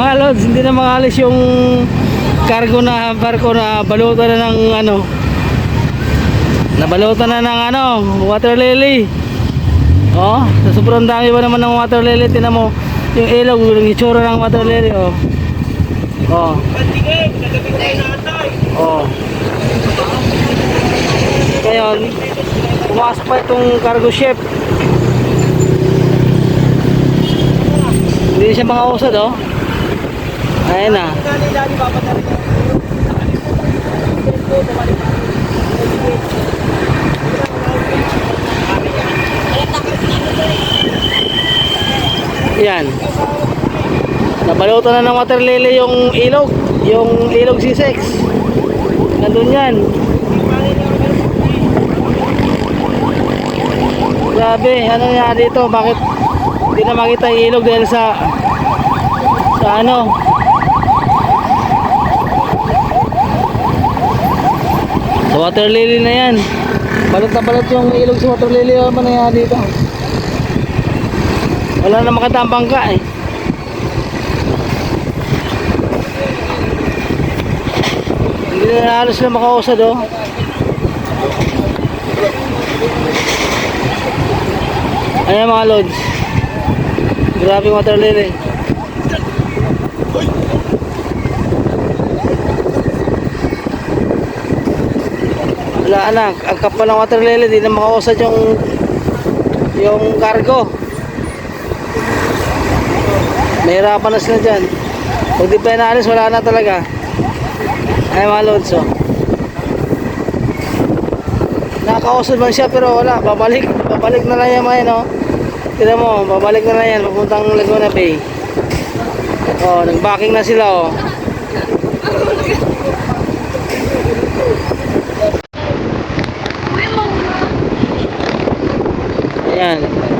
lods, hindi na makalis yung cargo na barko na balutan na ng ano. Nabalutan na ng ano, water lily. Oh, sa sobrang dami ba naman ng water lily, tinan mo yung ilog, yung itsura ng water lily, oh. Oh. Oh. Ngayon, pumasok pa itong cargo ship. Hindi siya mga usad, oh. Ayan na. Yan. Nabalutan na ng water lily yung ilog. Yung ilog C6. Nandun yan. Grabe, ano nga dito? Bakit hindi na makita yung ilog dahil sa sa ano? Water lily na yan. Balot na balot yung ilog sa water lily. Ano ba nangyari dito? Wala na makatambang ka eh. Hindi na halos na makausad oh. Ayan mga lods. Grabe yung water lily. Wala anak, ang kapal ng water lily, di na makausad yung yung cargo. Nahirapan na sila dyan. Pag di pa wala na talaga. Ay mga lods oh. Nakakausad man siya pero wala, babalik. Babalik na lang yan mga oh. Tira mo, babalik na lang yan, papuntang Laguna Bay. Oh, nag-backing na sila oh. Ayan.